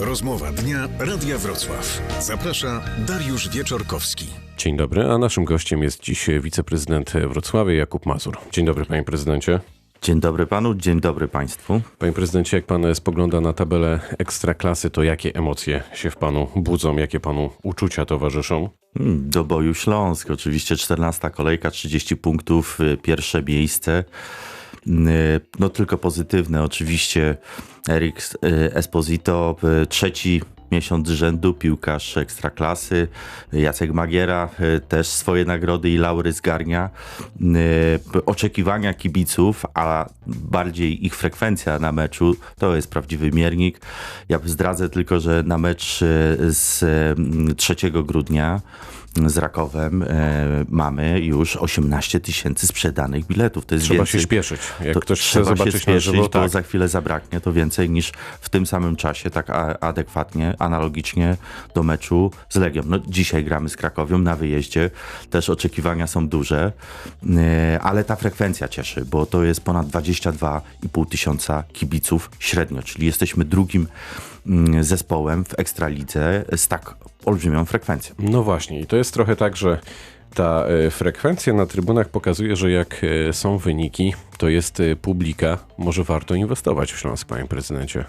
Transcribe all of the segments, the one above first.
Rozmowa dnia Radia Wrocław. Zaprasza Dariusz Wieczorkowski. Dzień dobry, a naszym gościem jest dziś wiceprezydent Wrocławia Jakub Mazur. Dzień dobry, panie prezydencie. Dzień dobry panu, dzień dobry państwu. Panie prezydencie, jak pan spogląda na tabelę ekstraklasy, to jakie emocje się w panu budzą, jakie panu uczucia towarzyszą? Hmm, Do boju Śląsk, oczywiście 14 kolejka, 30 punktów, y, pierwsze miejsce. Y, No tylko pozytywne, oczywiście Erik y, Esposito, y, trzeci miesiąc rzędu, piłkarz ekstraklasy. Jacek Magiera też swoje nagrody i laury zgarnia. Oczekiwania kibiców, a bardziej ich frekwencja na meczu, to jest prawdziwy miernik. Ja zdradzę tylko, że na mecz z y, 3 grudnia z Rakowem e, mamy już 18 tysięcy sprzedanych biletów. To jest Trzeba więcej, się śpieszyć. Jak to ktoś chce się zobaczyć na spieszyć, żywo, bo tak. za chwilę zabraknie. To więcej niż w tym samym czasie, tak adekwatnie, analogicznie do meczu z Legią. No, dzisiaj gramy z Krakowią na wyjeździe. Też oczekiwania są duże, e, ale ta frekwencja cieszy, bo to jest ponad 22,5 tysiąca kibiców średnio, czyli jesteśmy drugim mm, zespołem w Ekstralidze z tak olbrzymią frekwencją. No właśnie, i to jest trochę tak, że ta e, frekwencja na trybunach pokazuje, że jak e, są wyniki, to jest e, publika, może warto inwestować w Śląsk, panie prezydencie.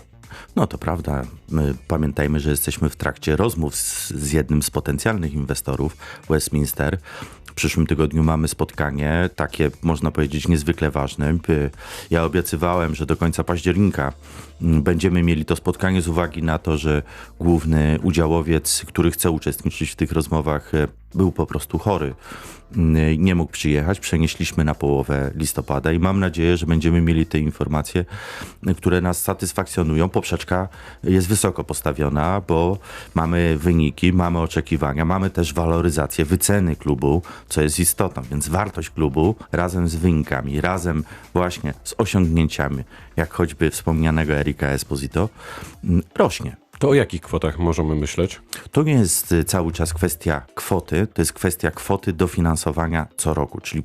No to prawda. My pamiętajmy, że jesteśmy w trakcie rozmów z, z jednym z potencjalnych inwestorów Westminster. W przyszłym tygodniu mamy spotkanie, takie można powiedzieć niezwykle ważne. Ja obiecywałem, że do końca października będziemy mieli to spotkanie z uwagi na to, że główny udziałowiec, który chce uczestniczyć w tych rozmowach, e, był po prostu chory. Mm, Nie mógł przyjechać, przenieśliśmy na połowę listopada i mam nadzieję, że będziemy mieli te informacje, które nas satysfakcjonują. Poprzeczka jest wysoko postawiona, bo mamy wyniki, mamy oczekiwania, mamy też waloryzację wyceny klubu, co jest istotą, więc wartość klubu razem z wynikami, razem właśnie z osiągnięciami, jak choćby wspomnianego Erika Esposito, mm, rośnie. To o jakich kwotach możemy myśleć? To nie jest y, cały czas kwestia kwoty, to jest kwestia kwoty dofinansowania co roku, czyli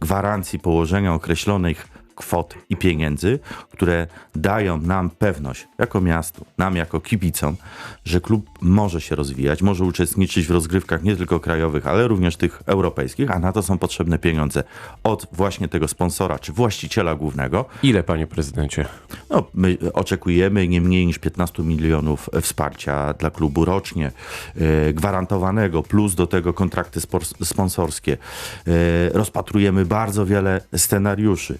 gwarancji położenia określonych kwot i pieniędzy, które dają nam pewność jako miastu, nam jako kibicom, że klub może się rozwijać, może uczestniczyć w rozgrywkach nie tylko krajowych, ale również tych europejskich, a na to są potrzebne pieniądze od właśnie tego sponsora czy właściciela głównego, Ile, panie prezydencie? no, my oczekujemy nie mniej niż 15 milionów wsparcia dla klubu rocznie, e, gwarantowanego, plus do tego kontrakty sponsorskie. E, rozpatrujemy bardzo wiele scenariuszy.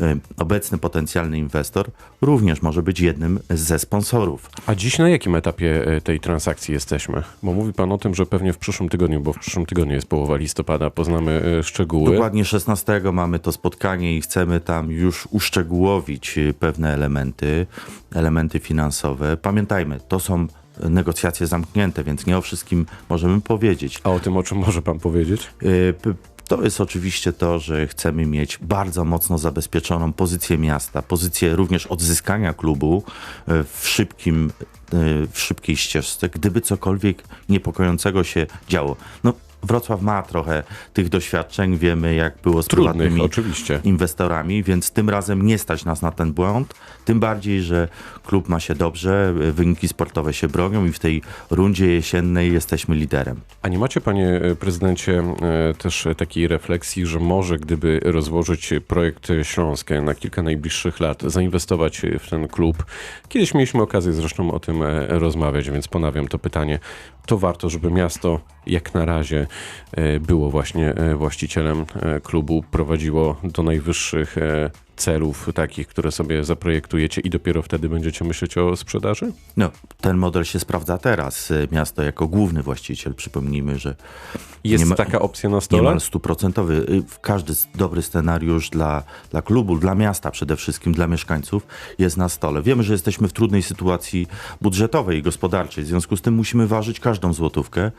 E, obecny potencjalny inwestor również może być jednym ze sponsorów. A dziś na jakim etapie e, tej transakcji jesteśmy? Bo mówi pan o tym, że pewnie w przyszłym tygodniu, bo w przyszłym tygodniu jest połowa listopada, poznamy e, szczegóły. Dokładnie 16 mamy to spotkanie i chcemy tam już uszczegółowić y, pewne elementy, elementy finansowe. Pamiętajmy, to są negocjacje zamknięte, więc nie o wszystkim możemy powiedzieć. A o tym, o czym może pan powiedzieć? To jest oczywiście to, że chcemy mieć bardzo mocno zabezpieczoną pozycję miasta, pozycję również odzyskania klubu y, w szybkim, y, w szybkiej ścieżce, gdyby cokolwiek niepokojącego się działo. No, Wrocław ma trochę tych doświadczeń, wiemy jak było z Trudnych, prywatnymi oczywiście. inwestorami, więc tym razem nie stać nas na ten błąd. Tym bardziej, że klub ma się dobrze, wyniki sportowe się bronią i w tej rundzie jesiennej jesteśmy liderem. A nie macie, panie e, prezydencie, e, też takiej refleksji, że może gdyby rozłożyć projekt Śląska na kilka najbliższych lat, zainwestować w ten klub? Kiedyś mieliśmy okazję zresztą o tym e, rozmawiać, więc ponawiam to pytanie. To warto, żeby miasto jak na razie e, było właśnie e, właścicielem e, klubu, prowadziło do najwyższych celów takich, które sobie zaprojektujecie i dopiero wtedy będziecie myśleć o sprzedaży? No, ten model się sprawdza teraz. Miasto jako główny właściciel, przypomnijmy, że Jest ma- taka opcja na stole? niemal stuprocentowy. Y, Każdy dobry scenariusz dla, dla klubu, dla miasta przede wszystkim, dla mieszkańców jest na stole. Wiemy, że jesteśmy w trudnej sytuacji budżetowej i gospodarczej, w związku z tym musimy ważyć każdą złotówkę.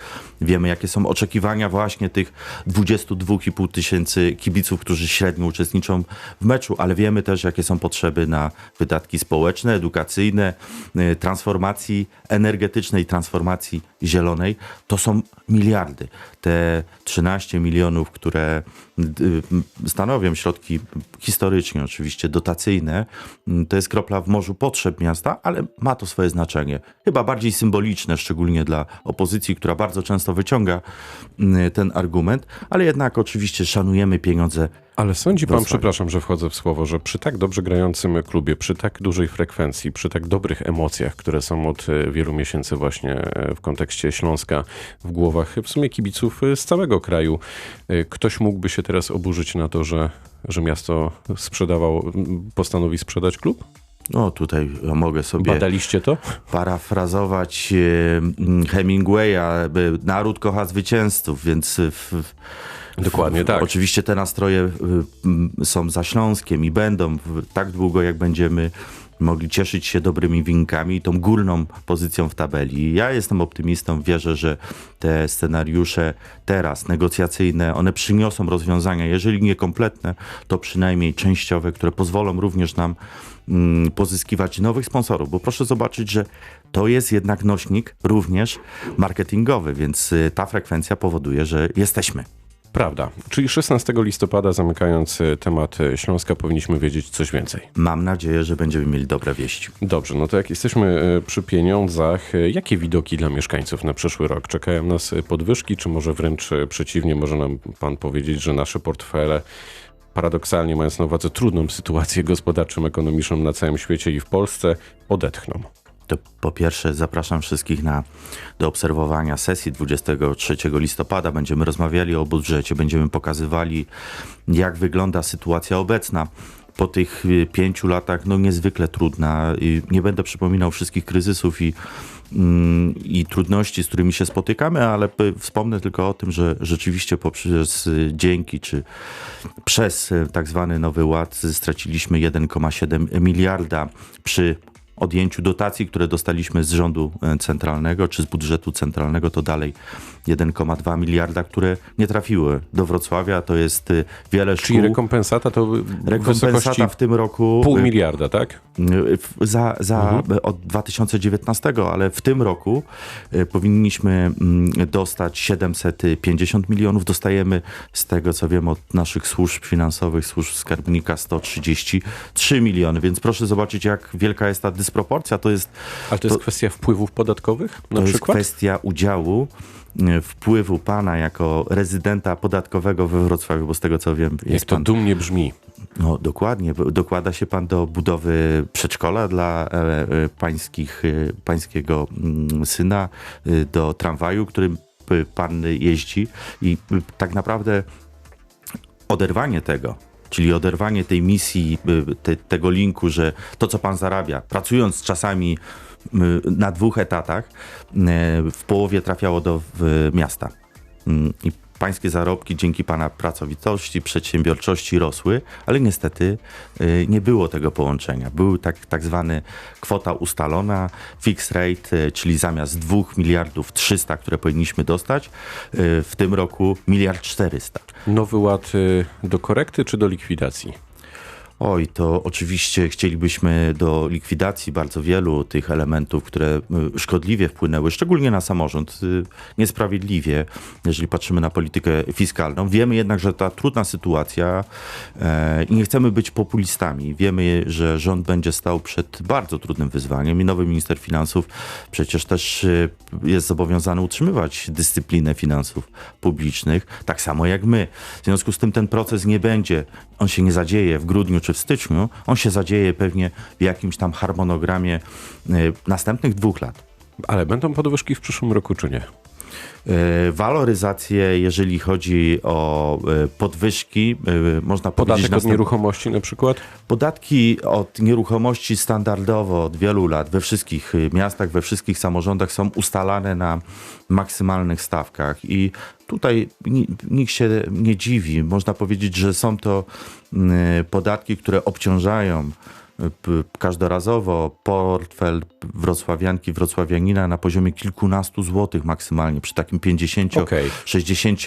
Wiemy, jakie są oczekiwania właśnie tych 22,5 tysięcy kibiców, którzy średnio uczestniczą w meczu, ale wiemy też, jakie są potrzeby na wydatki społeczne, edukacyjne, y, transformacji energetycznej, transformacji zielonej. To są miliardy. Te 13 milionów, które stanowią środki historycznie oczywiście dotacyjne, mm, to jest kropla w morzu potrzeb miasta, ale ma to swoje znaczenie. Chyba bardziej symboliczne, szczególnie dla opozycji, która bardzo często wyciąga mm, ten argument, ale jednak oczywiście szanujemy pieniądze Ale sądzi pan, przepraszam, że wchodzę w słowo, że przy tak dobrze grającym klubie, przy tak dużej frekwencji, przy tak dobrych emocjach, które są od e, wielu miesięcy właśnie w kontekście Śląska w głowach w sumie kibiców z całego kraju, ktoś mógłby się teraz oburzyć na to, że, że miasto sprzedawał, m, postanowi sprzedać klub? No tutaj mogę sobie Badaliście to? parafrazować e, Hemingwaya, by naród kocha zwycięzców, więc w, w, Dokładnie tak. Oczywiście te nastroje y, są za Śląskiem i będą w- tak długo, jak będziemy mogli cieszyć się dobrymi wynikami i tą górną pozycją w tabeli. Ja jestem optymistą, wierzę, że te scenariusze teraz, negocjacyjne, one przyniosą rozwiązania, jeżeli nie kompletne, to przynajmniej częściowe, które pozwolą również nam mm, pozyskiwać nowych sponsorów, bo proszę zobaczyć, że to jest jednak nośnik również marketingowy, więc y, ta frekwencja powoduje, że jesteśmy. Prawda. Czyli 16 listopada, zamykając e, temat e, Śląska, powinniśmy wiedzieć coś więcej. Mam nadzieję, że będziemy mieli dobre wieści. Dobrze, no to jak jesteśmy e, przy pieniądzach, jakie widoki dla mieszkańców na przyszły rok? Czekają nas podwyżki, czy może wręcz przeciwnie, może nam pan powiedzieć, że nasze portfele, paradoksalnie mając na uwadze trudną sytuację gospodarczą, ekonomiczną na całym świecie i w Polsce, odetchną? To po pierwsze zapraszam wszystkich na, do obserwowania sesji 23 listopada. Będziemy rozmawiali o budżecie, będziemy pokazywali, jak wygląda sytuacja obecna. Po tych y, pięciu latach, no niezwykle trudna. Nie będę przypominał wszystkich kryzysów i, mm, i trudności, z którymi się spotykamy, ale wspomnę tylko o tym, że rzeczywiście poprzez dzięki czy przez tak zwany Nowy Ład straciliśmy 1,7 miliarda przy odjęciu dotacji, które dostaliśmy z rządu e, centralnego czy z budżetu centralnego, to dalej 1,2 miliarda, które nie trafiły do Wrocławia. To jest y, wiele szkół. Czyli rekompensata to Rekompensata w tym roku pół y, miliarda, tak? y, za, za od 2019, ale w tym roku powinniśmy mm, dostać 750 milionów. Dostajemy z tego, co wiem od naszych służb finansowych, służb skarbnika 133 miliony, więc proszę zobaczyć, jak wielka jest ta dysproporcja. To jest Ale to jest To- kwestia wpływów podatkowych na to jest przykład? kwestia udziału, wpływu pana jako rezydenta podatkowego we Wrocławiu, bo z tego co wiem, Jak jest to pan dumnie brzmi. no dokładnie. Dokłada się pan do budowy przedszkola dla e, e, pańskich, e, pańskiego mm, syna, e, do tramwaju, którym pan jeździ i tak naprawdę oderwanie tego, czyli oderwanie tej misji, te, tego linku, że to, co pan zarabia, pracując czasami na dwóch etatach, y, w połowie trafiało do miasta. Mm, I pańskie zarobki dzięki pana pracowitości, przedsiębiorczości rosły, ale niestety y, nie było tego połączenia. Był tak, tak zwany kwota ustalona, fixed rate, y, czyli zamiast 2 miliardów 300, które powinniśmy dostać, y, w tym roku miliard 400. Nowy ład y, do korekty czy do likwidacji? Oj, to oczywiście chcielibyśmy do likwidacji bardzo wielu tych elementów, które y, szkodliwie wpłynęły, szczególnie na samorząd, y, niesprawiedliwie, jeżeli patrzymy na politykę fiskalną. Wiemy jednak, że ta trudna sytuacja e, i nie chcemy być populistami. Wiemy, że rząd będzie stał przed bardzo trudnym wyzwaniem i nowy minister finansów przecież też y, jest zobowiązany utrzymywać dyscyplinę finansów publicznych, tak samo jak my. W związku z tym ten proces nie będzie, on się nie zadzieje w grudniu czy w styczniu, on się zadzieje pewnie w jakimś tam harmonogramie y, następnych dwóch lat. Ale będą podwyżki w przyszłym roku czy nie? Y, Waloryzacje, jeżeli chodzi o y, podwyżki, y, można powiedzieć... Podatek od następ- nieruchomości na przykład? Podatki od nieruchomości standardowo od wielu lat we wszystkich miastach, we wszystkich samorządach są ustalane na maksymalnych stawkach i tutaj ni- nikt się nie dziwi. Można powiedzieć, że są to podatki, które obciążają każdorazowo portfel wrocławianki, wrocławianina na poziomie kilkunastu złotych maksymalnie przy takim 50, Okej. 60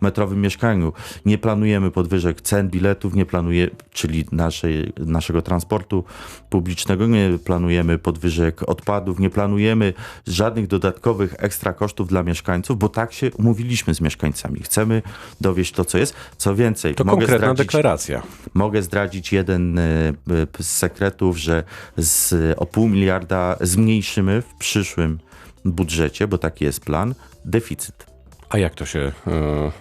metrowym mieszkaniu. Nie planujemy podwyżek cen biletów, nie planuje, czyli naszej, naszego transportu publicznego, nie planujemy podwyżek odpadów, nie planujemy żadnych dodatkowych ekstra kosztów dla mieszkańców, bo tak się umówiliśmy z mieszkańcami. Chcemy dowieść to, co jest. Co więcej, To mogę konkretna zdradzić, deklaracja. Mogę zdradzić jeden e, z sekretów, że z, o pół miliarda zmniejszymy w przyszłym budżecie, bo taki jest plan, deficyt. A jak to się... e,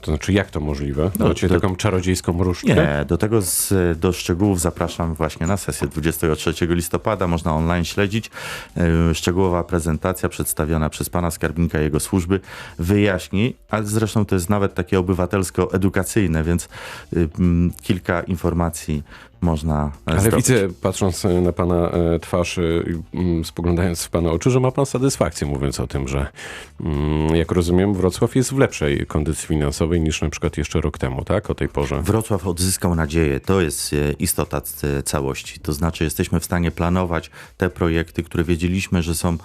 To znaczy, jak to możliwe? No, Macie to- taką czarodziejską mrużkę? Nie, do tego z, do szczegółów zapraszam właśnie na sesję 23 listopada. Można online śledzić. E, Szczegółowa prezentacja przedstawiona przez pana skarbnika i jego służby wyjaśni, ale zresztą to jest nawet takie obywatelsko-edukacyjne, więc y, kilka informacji można e, Ale zdobyć. widzę, patrząc na pana e, twarz, mm, spoglądając w pana oczy, że ma pan satysfakcję, mówiąc o tym, że mm, jak rozumiem, Wrocław jest w lepszej kondycji finansowej niż na przykład jeszcze rok temu, tak? O tej porze. Wrocław odzyskał nadzieję. To jest e, istota całości. To znaczy, jesteśmy w stanie planować te projekty, które wiedzieliśmy, że są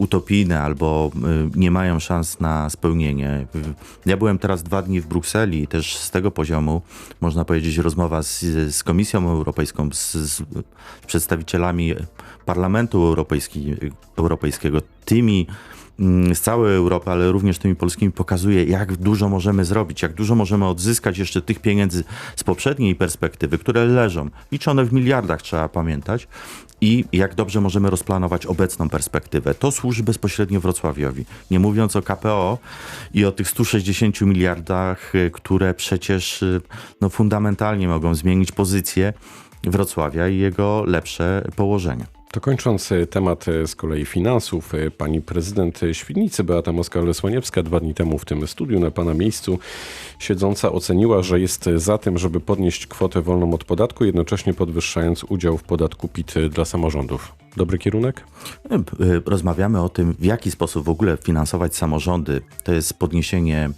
utopijne albo y, nie mają szans na spełnienie. Ja byłem teraz dwa dni w Brukseli i też z tego poziomu, można powiedzieć, rozmowa z, z Komisją Europejską, z, z przedstawicielami Parlamentu Europejski, Europejskiego, tymi z całej Europy, ale również tymi polskimi pokazuje, jak dużo możemy zrobić, jak dużo możemy odzyskać jeszcze tych pieniędzy z poprzedniej perspektywy, które leżą, liczone w miliardach trzeba pamiętać i jak dobrze możemy rozplanować obecną perspektywę. To służy bezpośrednio Wrocławiowi. Nie mówiąc o KPO i o tych 160 miliardach, y, które przecież y, no, fundamentalnie mogą zmienić pozycję Wrocławia i jego lepsze położenie. To kończąc e, temat e, z kolei finansów, e, pani prezydent Świdnicy Beata Moskal-Słaniewska dwa dni temu w tym studiu na pana miejscu siedząca oceniła, że jest za tym, żeby podnieść kwotę wolną od podatku, jednocześnie podwyższając udział w podatku PIT dla samorządów. Dobry kierunek? Rozmawiamy o tym, w jaki sposób w ogóle finansować samorządy. To jest podniesienie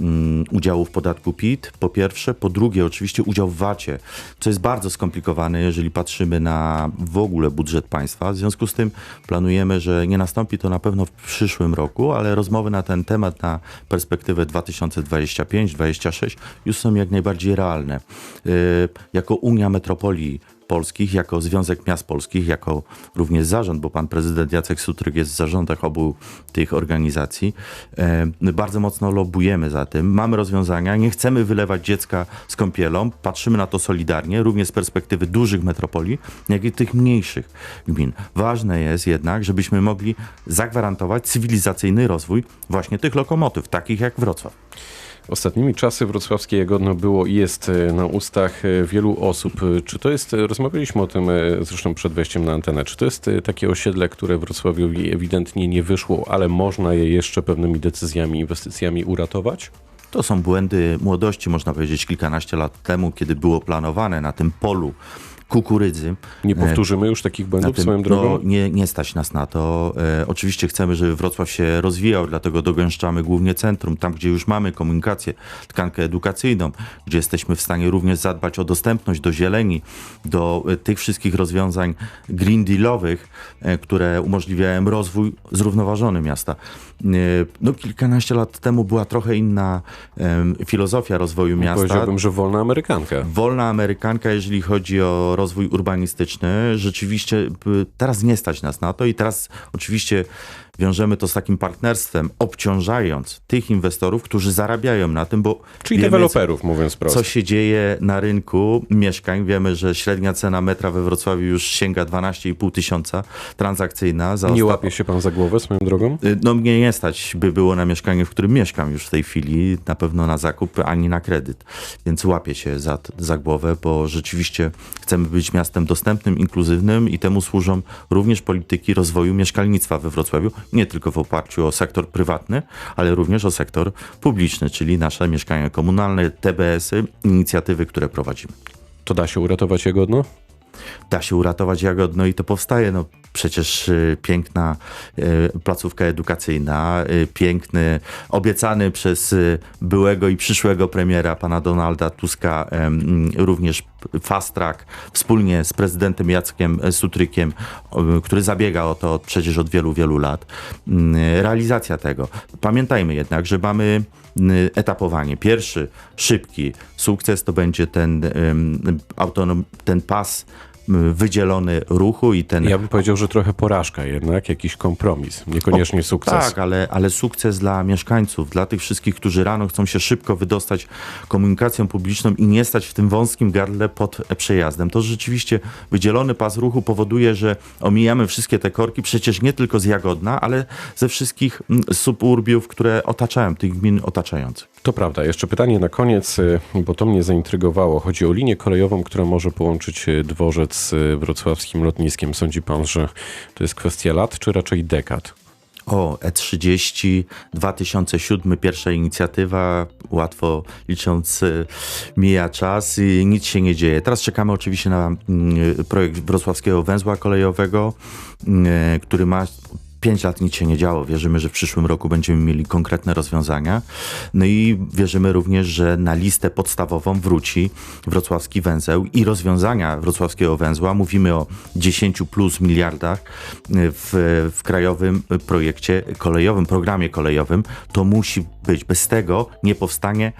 mm, udziału w podatku PIT, po pierwsze. Po drugie, oczywiście udział w VAT-ie, co jest bardzo skomplikowane, jeżeli patrzymy na w ogóle budżet państwa. W związku z tym planujemy, że nie nastąpi to na pewno w przyszłym roku, ale rozmowy na ten temat na perspektywę 2025-2026 już są jak najbardziej realne. Y, Jako Unia Metropolii Polskich, jako Związek Miast Polskich, jako również zarząd, bo pan prezydent Jacek Sutryk jest w zarządach obu tych organizacji. E, bardzo mocno lobbujemy za tym. Mamy rozwiązania, nie chcemy wylewać dziecka z kąpielą, patrzymy na to solidarnie, również z perspektywy dużych metropolii, jak i tych mniejszych gmin. Ważne jest jednak, żebyśmy mogli zagwarantować cywilizacyjny rozwój właśnie tych lokomotyw, takich jak Wrocław. Ostatnimi czasy wrocławskie Jagodno było i jest e, na ustach e, wielu osób. Czy to jest, e, rozmawialiśmy o tym zresztą przed wejściem na antenę, czy to jest takie osiedle, które Wrocławiowi ewidentnie nie wyszło, ale można je jeszcze pewnymi decyzjami, inwestycjami uratować? To są błędy młodości, można powiedzieć, kilkanaście lat temu, kiedy było planowane na tym polu kukurydzy. Nie powtórzymy już takich błędów tym, swoją drogą? No, nie, nie stać nas na to. E, oczywiście chcemy, żeby Wrocław się rozwijał, dlatego dogęszczamy głównie centrum, tam gdzie już mamy komunikację, tkankę edukacyjną, gdzie jesteśmy w stanie również zadbać o dostępność do zieleni, do e, tych wszystkich rozwiązań green dealowych, e, które umożliwiają rozwój zrównoważony miasta. E, no, kilkanaście lat temu była trochę inna filozofia rozwoju miasta. Powiedziałbym, że wolna amerykanka. Wolna amerykanka, jeżeli chodzi o rozwój urbanistyczny, rzeczywiście teraz nie stać nas na to i teraz oczywiście wiążemy to z takim partnerstwem, obciążając tych inwestorów, którzy zarabiają na tym, bo Czyli wiemy, deweloperów, mówiąc prosto. co się dzieje na rynku mieszkań. Wiemy, że średnia cena metra we Wrocławiu już sięga 12,5 tysiąca transakcyjna. Za Nie łapie się pan za głowę swoją drogą? Y, No mnie nie stać by było na mieszkanie, w którym mieszkam już w tej chwili, na pewno na zakup, ani na kredyt. Więc łapię się za, za głowę, bo rzeczywiście chcemy być miastem dostępnym, inkluzywnym i temu służą również polityki rozwoju mieszkalnictwa we Wrocławiu, nie tylko w oparciu o sektor prywatny, ale również o sektor publiczny, czyli nasze mieszkania komunalne, TBS-y, inicjatywy, które prowadzimy. To da się uratować Jagodno? Da się uratować Jagodno i to powstaje. No, przecież y, piękna y, placówka edukacyjna, y, piękny, obiecany przez byłego i przyszłego premiera pana Donalda Tuska em, również fast track wspólnie z prezydentem Jackiem Sutrykiem, o, który zabiega o to przecież od wielu, wielu lat. Mm, Realizacja tego. Pamiętajmy jednak, że mamy mm, etapowanie. Pierwszy, szybki sukces to będzie ten, ten pas wydzielony ruchu i ten Ja bym powiedział, że trochę porażka jednak, jakiś kompromis, niekoniecznie sukces. tak, ale, ale sukces dla mieszkańców, dla tych wszystkich, którzy rano chcą się szybko wydostać komunikacją publiczną i nie stać w tym wąskim gardle pod przejazdem. To rzeczywiście wydzielony pas ruchu powoduje, że omijamy wszystkie te korki, przecież nie tylko z Jagodna, ale ze wszystkich suburbiów, które otaczają, tych gmin otaczających. To prawda. Jeszcze pytanie na koniec, y, bo to mnie zaintrygowało. Chodzi o linię kolejową, która może połączyć y, dworzec z y, wrocławskim lotniskiem. Sądzi pan, że to jest kwestia lat, czy raczej dekad? O, E E30, 2007, pierwsza inicjatywa, łatwo licząc, mija czas i nic się nie dzieje. Teraz czekamy oczywiście na mm, projekt wrocławskiego węzła kolejowego, mm, który ma 5 lat nic się nie działo. Wierzymy, że w przyszłym roku będziemy mieli konkretne rozwiązania. No i wierzymy również, że na listę podstawową wróci wrocławski węzeł i rozwiązania wrocławskiego węzła. Mówimy o 10 plus miliardach w, w krajowym projekcie kolejowym, programie kolejowym. To musi być. Bez tego nie powstanie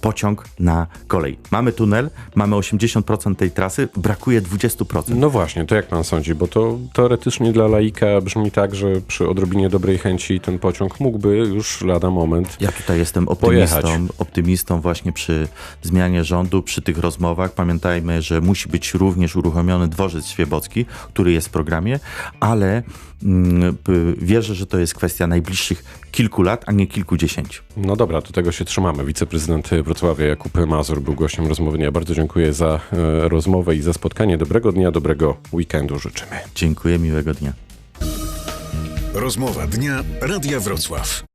pociąg na kolej. Mamy tunel, mamy 80% tej trasy, brakuje 20%. No właśnie, to jak pan sądzi? Bo to teoretycznie dla laika brzmi tak, że przy odrobinie dobrej chęci ten pociąg mógłby już lada moment. Ja tutaj jestem Pojechać. optymistą, optymistą właśnie przy zmianie rządu, przy tych rozmowach. Pamiętajmy, że musi być również uruchomiony dworzec świebocki, który jest w programie, ale mm, wierzę, że to jest kwestia najbliższych kilku lat, a nie kilkudziesięciu. No dobra, do tego się trzymamy. Wiceprezydent Wrocławia Jakub Mazur był gościem rozmowy. Ja bardzo dziękuję za e, rozmowę i za spotkanie. Dobrego dnia, dobrego weekendu życzymy. Dziękuję, miłego dnia. Rozmowa dnia Radia Wrocław.